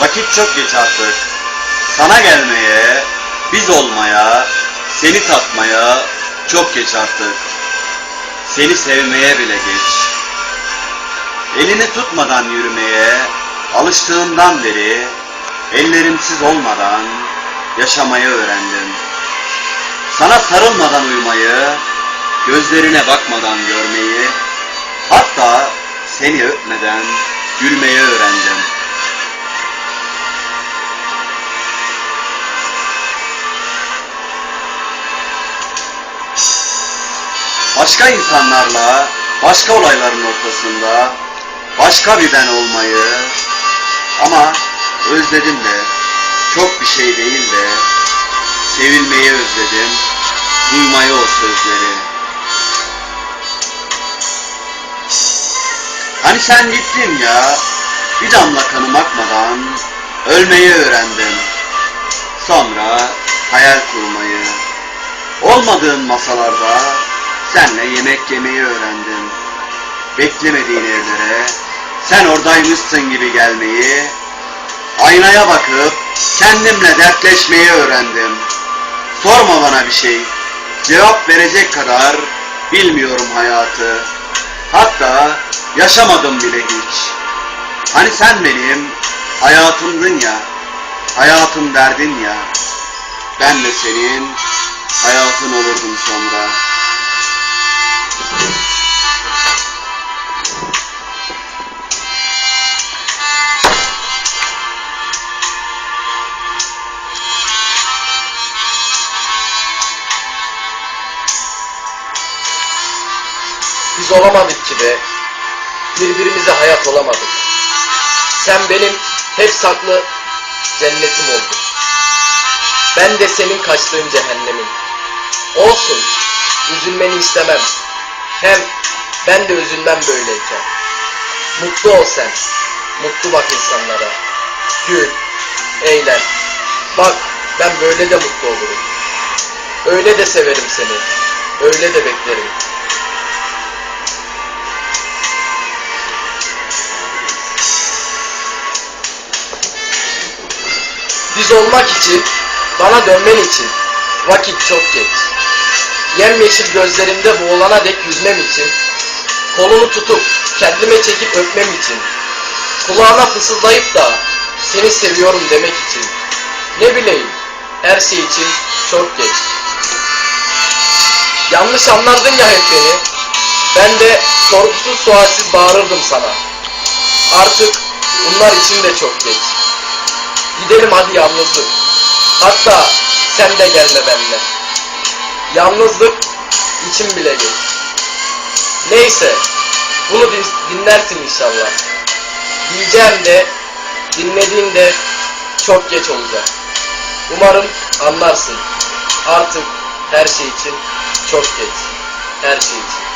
Vakit çok geç artık. Sana gelmeye, biz olmaya, seni tatmaya çok geç artık. Seni sevmeye bile geç. Elini tutmadan yürümeye, alıştığımdan beri ellerimsiz olmadan yaşamayı öğrendim. Sana sarılmadan uyumayı, gözlerine bakmadan görmeyi, hatta seni öpmeden gülmeyi öğrendim. Başka insanlarla, başka olayların ortasında, başka bir ben olmayı ama özledim de, çok bir şey değil de, sevilmeyi özledim, duymayı o sözleri. Hani sen gittin ya, bir damla kanım akmadan ölmeyi öğrendim. Sonra hayal kurmayı, olmadığın masalarda senle yemek yemeyi öğrendim. Beklemediğin evlere sen oradaymışsın gibi gelmeyi, aynaya bakıp kendimle dertleşmeyi öğrendim. Sorma bana bir şey, cevap verecek kadar bilmiyorum hayatı. Hatta yaşamadım bile hiç. Hani sen benim hayatımdın ya, hayatım derdin ya. Ben de senin hayatın olurdum sonra. Biz olamadık ki be. Birbirimize hayat olamadık. Sen benim hep saklı cennetim oldun. Ben de senin kaçtığın cehennemin. Olsun. Üzülmeni istemem. Hem ben de üzülmem böyleyken. Mutlu ol sen. Mutlu bak insanlara. Gül. Eğlen. Bak ben böyle de mutlu olurum. Öyle de severim seni. Öyle de beklerim. Biz olmak için, bana dönmen için vakit çok geç. Yemyeşil gözlerimde boğulana dek yüzmem için, kolunu tutup kendime çekip öpmem için, kulağına fısıldayıp da seni seviyorum demek için, ne bileyim her şey için çok geç. Yanlış anlardın ya hep beni, ben de sorgusuz sualsiz bağırırdım sana. Artık bunlar için de çok geç. Gidelim hadi yalnızlık. Hatta sen de gelme benimle. Yalnızlık için bile geç. Neyse, bunu din- dinlersin inşallah. Diyeceğim de, dinlediğinde çok geç olacak. Umarım anlarsın. Artık her şey için çok geç. Her şey için.